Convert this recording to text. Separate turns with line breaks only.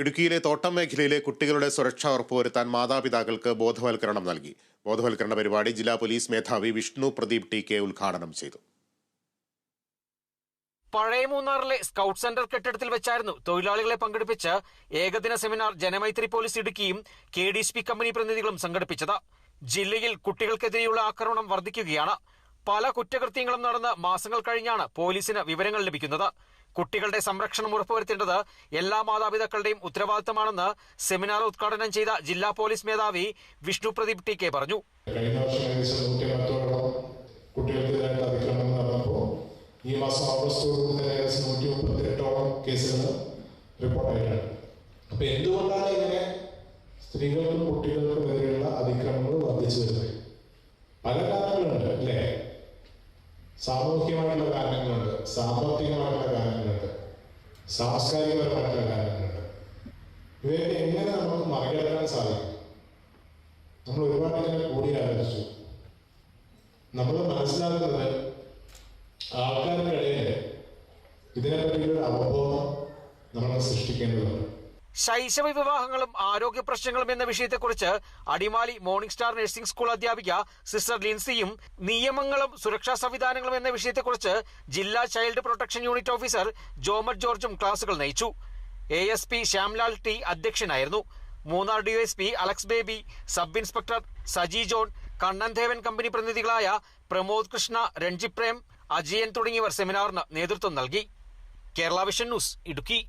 ഇടുക്കിയിലെ തോട്ടം മേഖലയിലെ കുട്ടികളുടെ സുരക്ഷ ഉറപ്പുവരുത്താൻ മാതാപിതാക്കൾക്ക് ബോധവൽക്കരണം നൽകി. ബോധവൽക്കരണ പരിപാടി ജില്ലാ പോലീസ് മേധാവി വിഷ്ണു പ്രദീപ് ടി കെ ഉദ്ഘാടനം ചെയ്തു.
പഴയ മൂന്നാറിലെ സ്കൗട്ട് സെന്റർ കെട്ടിടത്തിൽ വെച്ചായിരുന്നു തൊഴിലാളികളെ പങ്കെടുപ്പിച്ച് ഏകദിന seminar Janamaithri police ഇടുക്കിയും K D S P company പ്രതിനിധികളും സംഘടിപ്പിച്ചത്. ജില്ലയിൽ കുട്ടികൾക്കെതിരെയുള്ള ആക്രമണം വർദ്ധിക്കുകയാണ്. പല കുറ്റകൃത്യങ്ങളും നടന്ന് മാസങ്ങൾ കഴിഞ്ഞാണ് പോലീസിന് വിവരങ്ങൾ ലഭിക്കുന്നത്. കുട്ടികളുടെ സംരക്ഷണം ഉറപ്പുവരുത്തേണ്ടത് എല്ലാ മാതാപിതാക്കളുടെയും ഉത്തരവാദിത്തമാണെന്ന് സെമിനാർ ഉദ്ഘാടനം ചെയ്ത ജില്ലാ പോലീസ് മേധാവി വിഷ്ണു പ്രദീപ് ടി കെ പറഞ്ഞു.
ഈ മാസം കേസുകൾ ഇങ്ങനെ സ്ത്രീകൾക്കും കുട്ടികൾക്കും എതിരെയുള്ള അതിക്രമങ്ങൾ വർദ്ധിച്ചു വരുന്നത്? പല കാരണങ്ങളുണ്ട് അല്ലേ? കാരണങ്ങളുണ്ട് കാരണങ്ങളുണ്ട് സാംസ്കാരികപരമായിട്ടുള്ള കാര്യങ്ങളുണ്ട്. ഇവയെ എങ്ങനെ നമുക്ക് മറികടക്കാൻ സാധിക്കും? നമ്മൾ ഒരുപാട് ഇങ്ങനെ കൂടി ആലോചിച്ചു. നമ്മൾ മനസ്സിലാക്കുന്നത് ആൾക്കാർക്കിടയിൽ ഇതിനെപ്പറ്റിയൊരു അവബോധം നമ്മൾ സൃഷ്ടിക്കേണ്ടതുണ്ട്.
ശൈശവ വിവാഹങ്ങളും ആരോഗ്യ പ്രശ്നങ്ങളും എന്ന വിഷയത്തെക്കുറിച്ച് Adimali morning star nursing school അധ്യാപിക സിസ്റ്റർ ലിൻസിയും നിയമങ്ങളും സുരക്ഷാ സംവിധാനങ്ങളും എന്ന വിഷയത്തെക്കുറിച്ച് ജില്ലാ child protection unit officer Jomer ജോർജും ക്ലാസുകൾ നയിച്ചു. A S P Shyamlal T അധ്യക്ഷനായിരുന്നു. Munnar DYSP Alex Baby sub inspector Saji John Kannandevan company പ്രതിനിധികളായ Pramod Krishna Ranjiprem Ajayan തുടങ്ങിയവർ സെമിനാറിന് നേതൃത്വം നൽകി. Kerala vision news Idukki.